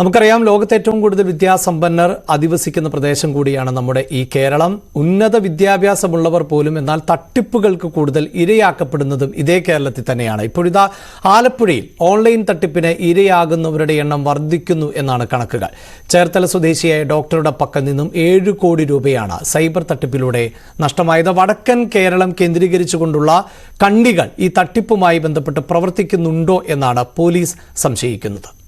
നമുക്കറിയാം ലോകത്തെ ഏറ്റവും കൂടുതൽ വിദ്യാസമ്പന്നർ അധിവസിക്കുന്ന പ്രദേശം കൂടിയാണ് നമ്മുടെ ഈ കേരളം. ഉന്നത വിദ്യാഭ്യാസമുള്ളവർ പോലും എന്നാൽ തട്ടിപ്പുകൾക്ക് കൂടുതൽ ഇരയാക്കപ്പെടുന്നതും ഇതേ കേരളത്തിൽ തന്നെയാണ്. ഇപ്പോഴിതാ ആലപ്പുഴയിൽ ഓൺലൈൻ തട്ടിപ്പിന് ഇരയാകുന്നവരുടെ എണ്ണം വർദ്ധിക്കുന്നു എന്നാണ് കണക്കുകൾ. ചേർത്തല സ്വദേശിയായ ഡോക്ടറുടെ പക്കൽ നിന്നും ഏഴ് കോടി രൂപയാണ് സൈബർ തട്ടിപ്പിലൂടെ നഷ്ടമായത്. വടക്കൻ കേരളം കേന്ദ്രീകരിച്ചുകൊണ്ടുള്ള കണ്ണികൾ ഈ തട്ടിപ്പുമായി ബന്ധപ്പെട്ട് പ്രവർത്തിക്കുന്നുണ്ടോ എന്നാണ് പോലീസ് സംശയിക്കുന്നത്.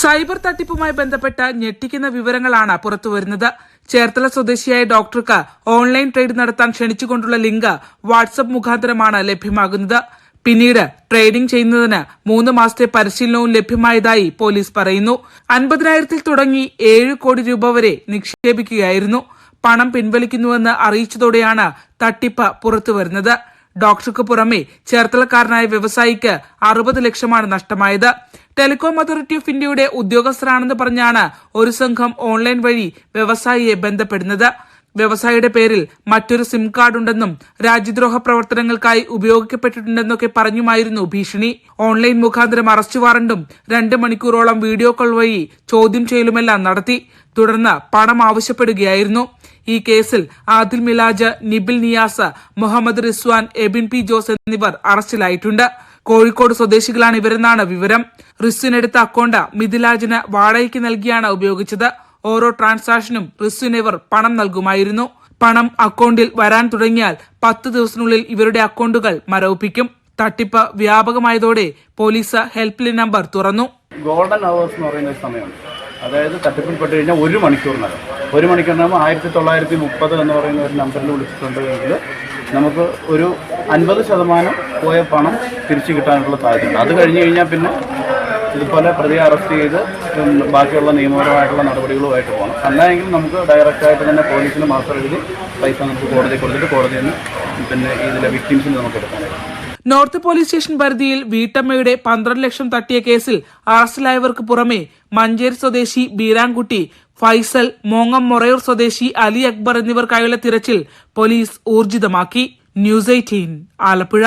സൈബർ തട്ടിപ്പുമായി ബന്ധപ്പെട്ട ഞെട്ടിക്കുന്ന വിവരങ്ങളാണ് പുറത്തുവരുന്നത് ചേർത്തല സ്വദേശിയായ ഡോക്ടർക്ക് ഓൺലൈൻ ട്രേഡ് നടത്താൻ ക്ഷണിച്ചുകൊണ്ടുള്ള ലിങ്ക് വാട്സപ്പ് മുഖാന്തരമാണ് ലഭ്യമാകുന്നത്. പിന്നീട് ട്രേഡിംഗ് ചെയ്യുന്നതിന് മൂന്ന് മാസത്തെ പരിശീലനവും ലഭ്യമായതായി പോലീസ് പറയുന്നു. അൻപതിനായിരത്തിൽ തുടങ്ങി ഏഴ് കോടി രൂപ വരെ നിക്ഷേപിക്കുകയായിരുന്നു. പണം പിൻവലിക്കുന്നുവെന്ന് അറിയിച്ചതോടെയാണ് തട്ടിപ്പ് പുറത്തുവരുന്നത് ഡോക്ടർക്ക് പുറമെ ചേർത്തലക്കാരനായ വ്യവസായിക്ക് അറുപത് ലക്ഷമാണ് നഷ്ടമായത്. ടെലികോം അതോറിറ്റി ഓഫ് ഇന്ത്യയുടെ ഉദ്യോഗസ്ഥരാണെന്ന് പറഞ്ഞാണ് ഒരു സംഘം ഓൺലൈൻ വഴി വ്യവസായിയെ ബന്ധപ്പെടുന്നത്. വ്യവസായിയുടെ പേരിൽ മറ്റൊരു സിം കാർഡ് ഉണ്ടെന്നും രാജ്യദ്രോഹ പ്രവർത്തനങ്ങൾക്കായി ഉപയോഗിക്കപ്പെട്ടിട്ടുണ്ടെന്നൊക്കെ പറഞ്ഞുമായിരുന്നു ഭീഷണി. ഓൺലൈൻ മുഖാന്തരം അറസ്റ്റ് വാറണ്ടും രണ്ട് മണിക്കൂറോളം വീഡിയോ കോൾ വഴി ചോദ്യം ചെയ്യലുമെല്ലാം നടത്തി. തുടർന്ന് പണം ആവശ്യപ്പെടുകയായിരുന്നു. ഈ കേസിൽ ആദിൽ മിലാജ് നിബിൽ നിയാസ് മുഹമ്മദ് റിസ്വാൻ എബിൻ പി ജോസ് എന്നിവർ അറസ്റ്റിലായിട്ടുണ്ട്. കോഴിക്കോട് സ്വദേശികളാണ് ഇവരെന്നാണ് വിവരം. റിസ്വിനെടുത്ത അക്കൗണ്ട് മിഥിലാജിന് വാടകയ്ക്ക് നൽകിയാണ് ഉപയോഗിച്ചത്. ഓരോ ട്രാൻസാക്ഷനും റിസ്വിന് ഇവർ പണം നൽകുമായിരുന്നു. പണം അക്കൗണ്ടിൽ വരാൻ തുടങ്ങിയാൽ പത്ത് ദിവസത്തിനുള്ളിൽ ഇവരുടെ അക്കൗണ്ടുകൾ മരവിപ്പിക്കും. തട്ടിപ്പ് വ്യാപകമായതോടെ പോലീസ് ഹെൽപ്പ് ലൈൻ നമ്പർ തുറന്നു. ഗോൾഡൻ അവേഴ്സ് എന്ന് പറയുന്ന ഒരു സമയമുണ്ട് അതായത് തട്ടിപ്പിൽപ്പെട്ട് കഴിഞ്ഞാൽ ഒരു മണിക്കൂറിനകം. ഒരു മണിക്കൂറിനാകുമ്പോൾ ആയിരത്തി തൊള്ളായിരത്തി മുപ്പത് എന്ന് പറയുന്ന ഒരു നമ്പറിൽ വിളിച്ചിട്ടുണ്ടെങ്കിൽ നമുക്ക് ഒരു അൻപത് ശതമാനം പോയ പണം തിരിച്ചു കിട്ടാനുള്ള സാധ്യതയുണ്ട്. അത് കഴിഞ്ഞ് കഴിഞ്ഞാൽ പിന്നെ ഇതുപോലെ പ്രതിയെ അറസ്റ്റ് ചെയ്ത് ബാക്കിയുള്ള നിയമപരമായിട്ടുള്ള നടപടികളുമായിട്ട് പോകണം. അല്ലായെങ്കിൽ നമുക്ക് ഡയറക്റ്റായിട്ട് തന്നെ പോലീസിന് മാത്രം എഴുതി പൈസ നമുക്ക് കോടതി കൊടുത്തിട്ട് കോടതിയിൽ നിന്ന് പിന്നെ ഇതിലെ വിക്ടിംസിന് നമുക്ക് എടുക്കാനായിട്ട് നോർത്ത് പോലീസ് സ്റ്റേഷൻ പരിധിയിൽ വീട്ടമ്മയുടെ പന്ത്രണ്ട് ലക്ഷം തട്ടിയ കേസിൽ അറസ്റ്റിലായവർക്ക് പുറമെ മഞ്ചേരി സ്വദേശി ബീരാൻകുട്ടി ഫൈസൽ മോങ്ങം മൊറയൂർ സ്വദേശി അലി അക്ബർ എന്നിവർക്കായുള്ള തിരച്ചിൽ പോലീസ് ഊർജിതമാക്കി. News eighteen Alappuzha.